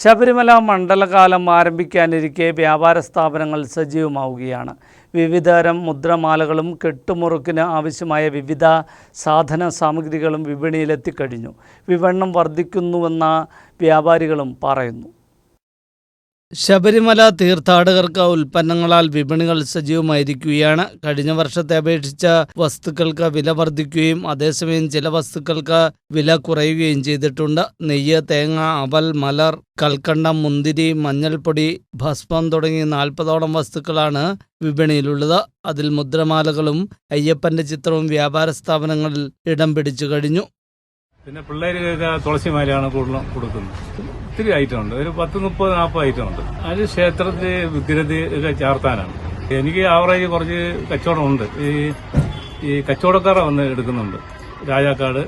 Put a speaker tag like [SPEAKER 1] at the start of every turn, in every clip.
[SPEAKER 1] ശബരിമല മണ്ഡലകാലം ആരംഭിക്കാനിരിക്കെ വ്യാപാര സ്ഥാപനങ്ങൾ സജീവമാവുകയാണ്. വിവിധതരം മുദ്രമാലകളും കെട്ടുമുറുക്കിന് ആവശ്യമായ വിവിധ സാധന സാമഗ്രികളും വിപണിയിലെത്തിക്കഴിഞ്ഞു. വിപണനം വർദ്ധിക്കുന്നുവെന്ന വ്യാപാരികളും പറയുന്നു. ശബരിമല തീർത്ഥാടകർക്ക് ഉൽപ്പന്നങ്ങളാൽ വിപണികൾ സജീവമായിരിക്കുകയാണ്. കഴിഞ്ഞ വർഷത്തെ അപേക്ഷിച്ച വസ്തുക്കൾക്ക് വില വർദ്ധിക്കുകയും അതേസമയം ചില വസ്തുക്കൾക്ക് വില കുറയുകയും ചെയ്തിട്ടുണ്ട്. നെയ്യ് തേങ്ങ അവൽ മലർ കൽക്കണ്ടം മുന്തിരി മഞ്ഞൾപ്പൊടി ഭസ്മം തുടങ്ങി നാൽപ്പതോളം വസ്തുക്കളാണ് വിപണിയിലുള്ളത്. അതിൽ മുദ്രമാലകളും അയ്യപ്പന്റെ ചിത്രവും വ്യാപാര സ്ഥാപനങ്ങളിൽ ഇടം പിടിച്ചു കഴിഞ്ഞു.
[SPEAKER 2] പിന്നെ പിള്ളേർക്കൊക്കെ തുളസിമാലയാണ് കൂടുതലും കൊടുക്കുന്നത്. ഒത്തിരി ഐറ്റം ഉണ്ട്. ഒരു പത്ത് മുപ്പത് നാൽപ്പത് ഐറ്റം ഉണ്ട്. അത് ക്ഷേത്രത്തിൽ വിഗ്രഹത്തിൽ ചേർത്താനാണ്. എനിക്ക് ആവറേജ് കുറച്ച് കച്ചവടം ഉണ്ട്. ഈ ഈ കച്ചവടക്കാരെ വന്ന് എടുക്കുന്നുണ്ട്. രാജാക്കാട്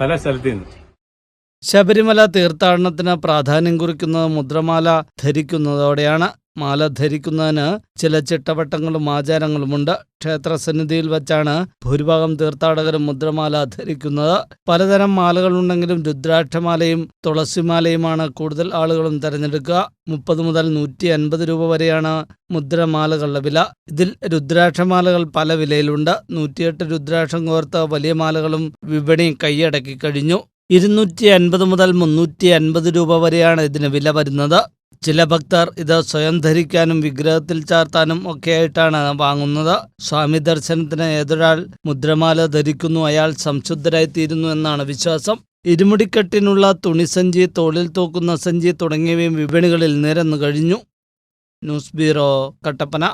[SPEAKER 2] പല സ്ഥലത്തു നിന്ന്
[SPEAKER 1] ശബരിമല തീർത്ഥാടനത്തിന് പ്രാധാന്യം കുറിക്കുന്നത് മുദ്രമാല ധരിക്കുന്നതോടെയാണ്. മാല ധരിക്കുന്നതിന് ചില ചിട്ടവട്ടങ്ങളും ആചാരങ്ങളുമുണ്ട്. ക്ഷേത്രസന്നിധിയിൽ വച്ചാണ് ഭൂരിഭാഗം തീർത്ഥാടകരും മുദ്രമാല ധരിക്കുന്നത്. പലതരം മാലകളുണ്ടെങ്കിലും രുദ്രാക്ഷമാലയും തുളസിമാലയുമാണ് കൂടുതൽ ആളുകളും തിരഞ്ഞെടുക്കുക. മുപ്പത് മുതൽ നൂറ്റി അൻപത് രൂപ വരെയാണ് മുദ്രമാലകളുടെ വില. ഇതിൽ രുദ്രാക്ഷമാലകൾ പല വിലയിലുണ്ട്. നൂറ്റിയെട്ട് രുദ്രാക്ഷം കോർത്ത വലിയ മാലകളും വിപണി കൈയടക്കി കഴിഞ്ഞു. ഇരുന്നൂറ്റി അൻപത് മുതൽ മുന്നൂറ്റി അൻപത് രൂപ വരെയാണ് ഇതിന് വില വരുന്നത്. ചില ഭക്തർ ഇത് സ്വയം ധരിക്കാനും വിഗ്രഹത്തിൽ ചാർത്താനും ഒക്കെയായിട്ടാണ് വാങ്ങുന്നത്. സ്വാമി ദർശനത്തിന് ഏതൊരാൾ മുദ്രമാല ധരിക്കുന്നു അയാൾ സംശുദ്ധരായിത്തീരുന്നു എന്നാണ് വിശ്വാസം. ഇരുമുടിക്കെട്ടിനുള്ള തുണിസഞ്ചി തോളിൽ തൂക്കുന്ന സഞ്ചി തുടങ്ങിയവയും വിപണികളിൽ നിരന്നു കഴിഞ്ഞു. News bureau Kattappana.